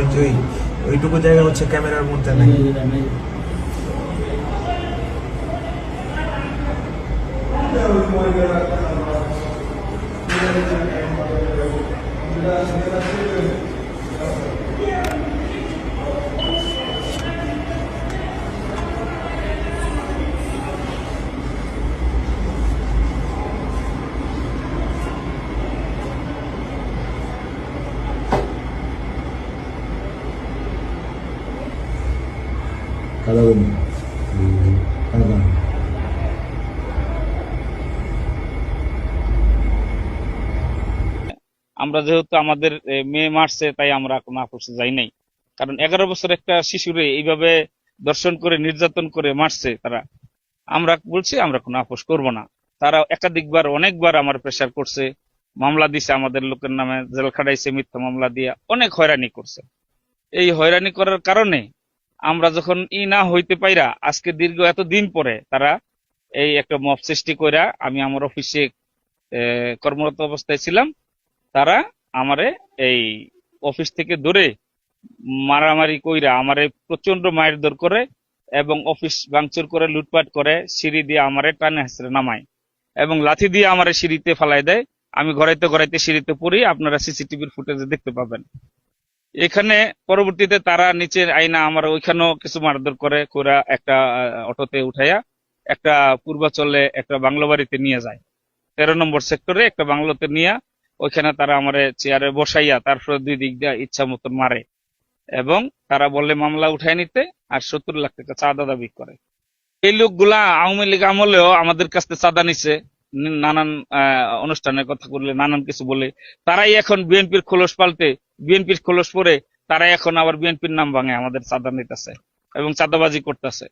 ওই ওই- ওইটুকু জায়গা হচ্ছে ক্যামেরার মধ্যে নাই। কাদা বলি কাদা আমরা যেহেতু আমাদের মেয়ে মারছে তাই আমরা কোনো আপোষে যাই নাই। কারণ এগারো বছর একটা শিশুরে এইভাবে দর্শন করে, নির্যাতন করে মারছে তারা। আমরা বলছি, আমরা কোনো আপোষ করব না। তারা একাধিকবার, অনেকবার আমার প্রেশার করছে। মামলা দিছে আমাদের লোকের নামে, জেল খাটাইছে মিথ্যা মামলা দিয়ে, অনেক হয়রানি করছে। এই হয়রানি করার কারণে আমরা যখন ই না হইতে পাইরা, আজকে দীর্ঘ এত দিন পরে তারা এই একটা মব সৃষ্টি কইরা আমি আমার অফিসে কর্মরত অবস্থায় ছিলাম, তারা আমারে এই অফিস থেকে ধরে মারামারি কইরা আমারে প্রচণ্ড মারধর করে এবং অফিস ভাঙচুর করে, লুটপাট করে, সিঁড়ি দিয়ে আমারে টানে হাসড়ে নামায় এবং লাথি দিয়ে আমারে সিঁড়িতে ফালাই দেয়। আমি ঘরাইতে ঘরাইতে সিঁড়িতে পড়ি, আপনারা সিসিটিভির ফুটেজে দেখতে পাবেন। এখানে পরবর্তীতে তারা নিচে আইনা আমার ওইখানেও কিছু মারধর করে, কইরা একটা অটোতে উঠাইয়া একটা পূর্বাচলে একটা বাংলো বাড়িতে নিয়ে যায়। তেরো নম্বর সেক্টরে একটা বাংলোতে নিয়ে ওইখানে তারা আমার চেয়ারে বসাইয়া তারপরে দুই দিক দিয়ে ইচ্ছা মতন মারে এবং তারা বলে মামলা উঠায় নিতে আর সত্তর লাখ টাকা চাঁদা দাবি করে। এই লোকগুলা আওয়ামী লীগ আমলেও আমাদের কাছ থেকে চাঁদা নিছে। নানান অনুষ্ঠানের কথা বললে, নানান কিছু বলে। তারাই এখন বিএনপির খোলস পাল্টে বিএনপির খোলস পরে তারা এখন আবার বিএনপির নাম ভাঙে, আমাদের চাঁদা নিতেছে এবং চাঁদাবাজি করতেছে।